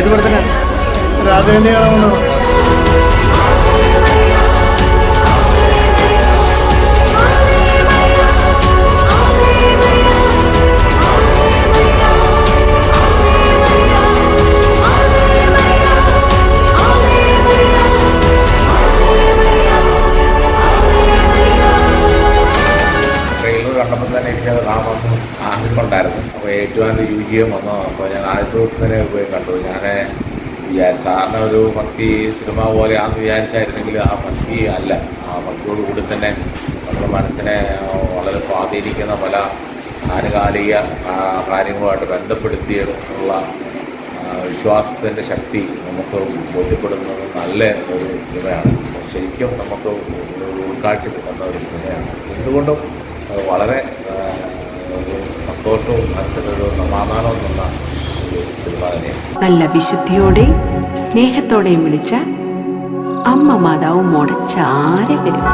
ഏത് പടത്തിനാണ് രാജകന്യകാണെന്ന് എനിക്കത് കാണുമെന്ന് ആഗ്രഹമുണ്ടായിരുന്നു അപ്പോൾ ഏറ്റുമാനൂർ യു ജി എം വന്നു. അപ്പോൾ ഞാൻ ആദ്യത്തെ ദിവസം തന്നെ പോയി കണ്ടു. ഞാൻ വിചാരിച്ച സാറിന് ഒരു ഭക്തി സിനിമ പോലെയാണെന്ന് വിചാരിച്ചായിരുന്നെങ്കിൽ ആ ഭക്തി അല്ല. ആ ഭക്തിയോട് കൂടി തന്നെ നമ്മുടെ മനസ്സിനെ വളരെ സ്വാധീനിക്കുന്ന പല ആനുകാലിക കാര്യങ്ങളുമായിട്ട് ബന്ധപ്പെടുത്തിയുള്ള വിശ്വാസത്തിന്റെ ശക്തി നമുക്ക് ബോധ്യപ്പെടുന്നത് നല്ല ഒരു സിനിമയാണ്. ശരിക്കും നമുക്ക് ഉൾക്കാഴ്ച കിട്ടുന്ന ഒരു സിനിമയാണ്. എന്തുകൊണ്ടും വളരെ ഒരു സന്തോഷവും മനസ്സിലൊരു സമാധാനവും തന്ന നല്ല വിശുദ്ധിയോടെ സ്നേഹത്തോടെയും വിളിച്ച അമ്മ മാതാവും മോടെ ആരെ വരും